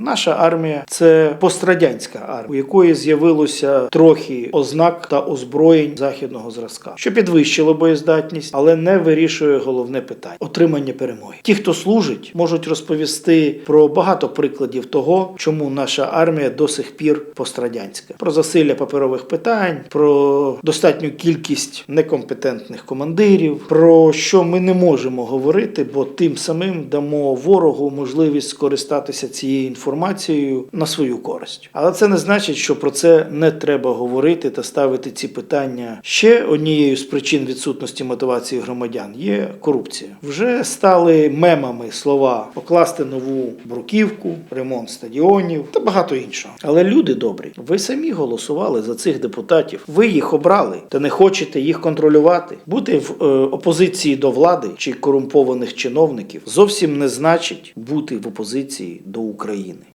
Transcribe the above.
Наша армія це пострадянська армія, у якої з'явилося трохи ознак та озброєнь західного зразка, що підвищило боєздатність, але не вирішує головне питання отримання перемоги. Ті, хто служить, можуть розповісти про багато прикладів того, чому наша армія до сих пір пострадянська, про засилля паперових питань, про достатню кількість некомпетентних командирів, про що ми не можемо говорити, бо тим самим дамо ворогу можливість скористатися цією інформацією на свою користь. Але це не значить, що про це не треба говорити та ставити ці питання. Ще однією з причин відсутності мотивації громадян є корупція. Вже стали мемами слова покласти нову бруківку, ремонт стадіонів та багато іншого. Але люди добрі, ви самі голосували за цих депутатів. Ви їх обрали та не хочете їх контролювати. Бути в е, опозиції до влади чи корумпованих чиновників зовсім не значить бути в опозиції до України.